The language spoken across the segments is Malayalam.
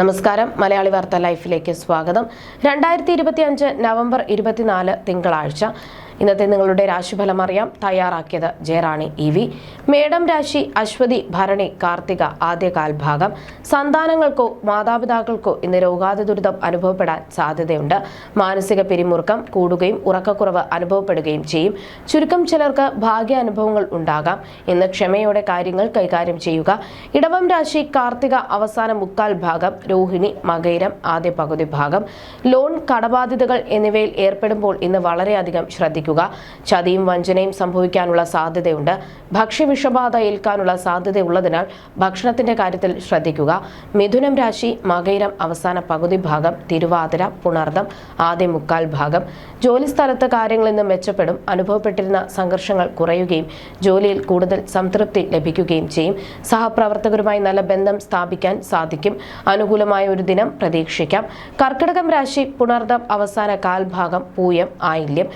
നമസ്കാരം. മലയാളി വാർത്ത ലൈഫിലേക്ക് സ്വാഗതം. രണ്ടായിരത്തി ഇരുപത്തി അഞ്ച് നവംബർ ഇരുപത്തിനാല് തിങ്കളാഴ്ച ഇന്നത്തെ നിങ്ങളുടെ രാശിഫലം അറിയാം. തയ്യാറാക്കിയത് ജയറാണി ഇ വി. മേഡം രാശി അശ്വതി ഭരണി കാർത്തിക ആദ്യ ഭാഗം. സന്താനങ്ങൾക്കോ മാതാപിതാക്കൾക്കോ ഇന്ന് രോഗാതി ദുരിതം അനുഭവപ്പെടാൻ സാധ്യതയുണ്ട്. മാനസിക പിരിമുറുക്കം കൂടുകയും ഉറക്കക്കുറവ് അനുഭവപ്പെടുകയും ചെയ്യും. ചുരുക്കം ചിലർക്ക് ഭാഗ്യ അനുഭവങ്ങൾ ഉണ്ടാകാം. ഇന്ന് ക്ഷമയോടെ കാര്യങ്ങൾ കൈകാര്യം ചെയ്യുക. ഇടവം രാശി കാർത്തിക അവസാന മുക്കാൽ ഭാഗം. രോഹിണി മകൈരം ആദ്യ പകുതി ഭാഗം. ലോൺ കടബാധ്യതകൾ എന്നിവയിൽ ഏർപ്പെടുമ്പോൾ ഇന്ന് വളരെയധികം ശ്രദ്ധിക്കുക. ചതിയും വഞ്ചനയും സംഭവിക്കാനുള്ള സാധ്യതയുണ്ട്. ഭക്ഷ്യവിഷബാധ ഏൽക്കാനുള്ള സാധ്യതയുള്ളതിനാൽ ഭക്ഷണത്തിന്റെ കാര്യത്തിൽ ശ്രദ്ധിക്കുക. മിഥുനം രാശി മകൈരം അവസാന പകുതി ഭാഗം തിരുവാതിര പുണർദം ആദ്യ മുക്കാൽ ഭാഗം. ജോലിസ്ഥലത്ത് കാര്യങ്ങളിൽ ഇന്ന് മെച്ചപ്പെടും. അനുഭവപ്പെട്ടിരുന്ന സംഘർഷങ്ങൾ കുറയുകയും ജോലിയിൽ കൂടുതൽ സംതൃപ്തി ലഭിക്കുകയും ചെയ്യും. സഹപ്രവർത്തകരുമായി നല്ല ബന്ധം സ്ഥാപിക്കാൻ സാധിക്കും. അനുകൂലമായ ഒരു ദിനം പ്രതീക്ഷിക്കാം. കർക്കിടകം രാശി പുണർദം അവസാന കാൽഭാഗം പൂയം ആയില്യം.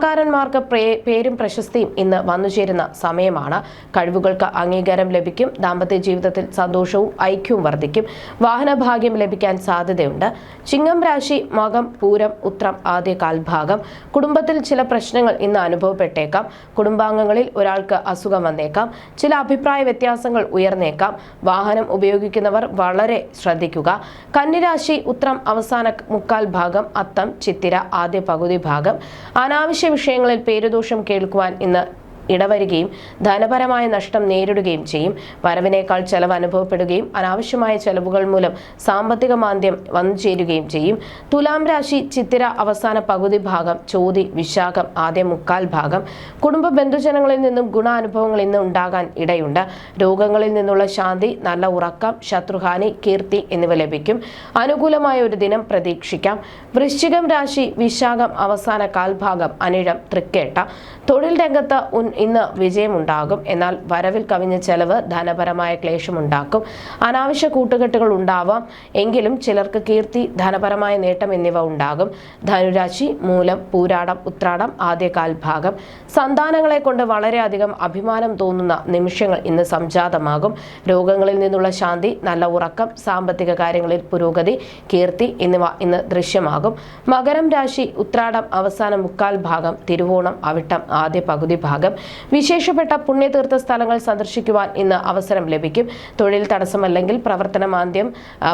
കലാകാരന്മാർക്ക് പേരും പ്രശസ്തിയും ഇന്ന് വന്നുചേരുന്ന സമയമാണ്. കഴിവുകൾക്ക് അംഗീകാരം ലഭിക്കും ദാമ്പത്യ ജീവിതത്തിൽ സന്തോഷവും ഐക്യവും വർദ്ധിക്കും വാഹനഭാഗ്യം ലഭിക്കാൻ സാധ്യതയുണ്ട്. ചിങ്ങം രാശി മകം പൂരം ഉത്രം ആദ്യ കാൽഭാഗം. കുടുംബത്തിൽ ചില പ്രശ്നങ്ങൾ ഇന്ന് അനുഭവപ്പെട്ടേക്കാം. കുടുംബാംഗങ്ങളിൽ ഒരാൾക്ക് അസുഖം വന്നേക്കാം. ചില അഭിപ്രായ വ്യത്യാസങ്ങൾ ഉയർന്നേക്കാം. വാഹനം ഉപയോഗിക്കുന്നവർ വളരെ ശ്രദ്ധിക്കുക. കന്നിരാശി ഉത്രം അവസാന മുക്കാൽ ഭാഗം അത്തം ചിത്തിര ആദ്യ പകുതി ഭാഗം. അനാവശ്യ വിഷയങ്ങളിൽ പേരുദോഷം കേൾക്കുവാൻ ഇന്ന് ഇടവരികയും ധനപരമായ നഷ്ടം നേരിടുകയും ചെയ്യും. വരവിനേക്കാൾ ചെലവ് അനുഭവപ്പെടുകയും അനാവശ്യമായ ചെലവുകൾ മൂലം സാമ്പത്തിക മാന്ദ്യം വന്നു ചേരുകയും ചെയ്യും. തുലാം രാശി ചിത്തിര അവസാന പകുതി ഭാഗം ചോതി വിശാഖം ആദ്യ മുക്കാൽ ഭാഗം. കുടുംബ ബന്ധുജനങ്ങളിൽ നിന്നും ഗുണാനുഭവങ്ങൾ ഇന്ന് ഉണ്ടാകാൻ ഇടയുണ്ട്. രോഗങ്ങളിൽ നിന്നുള്ള ശാന്തി നല്ല ഉറക്കം ശത്രുഹാനി കീർത്തി എന്നിവ ലഭിക്കും. അനുകൂലമായ ഒരു ദിനം പ്രതീക്ഷിക്കാം. വൃശ്ചികം രാശി വിശാഖം അവസാന കാൽഭാഗം അനിഴം തൃക്കേട്ട. തൊഴിൽ രംഗത്ത് ഉൻ- ഇന്ന് വിജയമുണ്ടാകും. എന്നാൽ വരവിൽ കവിഞ്ഞ ചെലവ് ധനപരമായ ക്ലേശമുണ്ടാക്കും. അനാവശ്യ കൂട്ടുകെട്ടുകൾ ഉണ്ടാവാം. എങ്കിലും ചിലർക്ക് കീർത്തി ധനപരമായ നേട്ടം എന്നിവ ഉണ്ടാകും. ധനുരാശി മൂലം പൂരാടം ഉത്രാടം ആദ്യകാൽ ഭാഗം. സന്താനങ്ങളെ കൊണ്ട് വളരെയധികം അഭിമാനം തോന്നുന്ന നിമിഷങ്ങൾ ഇന്ന് സംജാതമാകും. രോഗങ്ങളിൽ നിന്നുള്ള ശാന്തി നല്ല ഉറക്കം സാമ്പത്തിക കാര്യങ്ങളിൽ പുരോഗതി കീർത്തി എന്നിവ ഇന്ന് ദൃശ്യമാകും. മകരം രാശി ഉത്രാടം അവസാന മുക്കാൽ ഭാഗം തിരുവോണം അവിട്ടം ആദ്യ പകുതി ഭാഗം. വിശേഷപ്പെട്ട പുണ്യതീർത്ഥ സ്ഥലങ്ങൾ സന്ദർശിക്കുവാൻ ഇന്ന് അവസരം ലഭിക്കും. തൊഴിൽ തടസ്സമല്ലെങ്കിൽ പ്രവർത്തന മാന്ദ്യം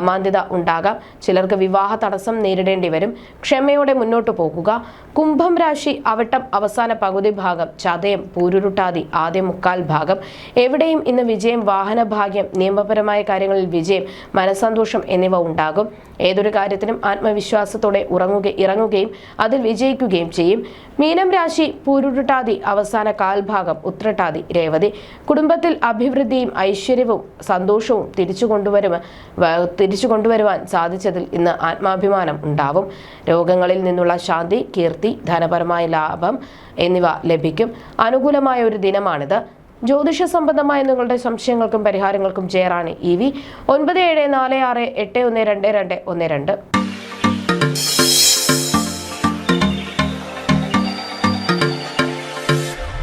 മാന്ദ്യത ഉണ്ടാകാം. ചിലർക്ക് വിവാഹ തടസ്സം നേരിടേണ്ടി വരും. ക്ഷമയോടെ മുന്നോട്ട് പോകുക. കുംഭം രാശി അവട്ടം അവസാന പകുതി ഭാഗം ചതയം പൂരുരുട്ടാതി ആദ്യ മുക്കാൽ ഭാഗം. എവിടെയും ഇന്ന് വിജയം വാഹന ഭാഗ്യം നിയമപരമായ കാര്യങ്ങളിൽ വിജയം മനസ്സന്തോഷം എന്നിവ ഉണ്ടാകും. ഏതൊരു കാര്യത്തിനും ആത്മവിശ്വാസത്തോടെ ഉറങ്ങുക ഇറങ്ങുകയും അതിൽ വിജയിക്കുകയും ചെയ്യും. മീനം രാശി പൂരുരുട്ടാതി അവസാന കാൽഭാഗം ഉത്രട്ടാതി രേവതി. കുടുംബത്തിൽ അഭിവൃദ്ധിയും ഐശ്വര്യവും സന്തോഷവും തിരിച്ചു കൊണ്ടുവരും തിരിച്ചു കൊണ്ടുവരുവാൻ സാധിച്ചതിൽ ഇന്ന് ആത്മാഭിമാനം ഉണ്ടാവും. രോഗങ്ങളിൽ നിന്നുള്ള ശാന്തി കീർത്തി ധനപരമായ ലാഭം എന്നിവ ലഭിക്കും. അനുകൂലമായ ഒരു ദിനമാണിത്. ജ്യോതിഷ സംബന്ധമായ നിങ്ങളുടെ സംശയങ്ങൾക്കും പരിഹാരങ്ങൾക്കും ജയറാണി ഇ വി. ഒൻപത് ഏഴ് നാല് ആറ് എട്ട് ഒന്ന് രണ്ട് രണ്ട് ഒന്ന് രണ്ട്.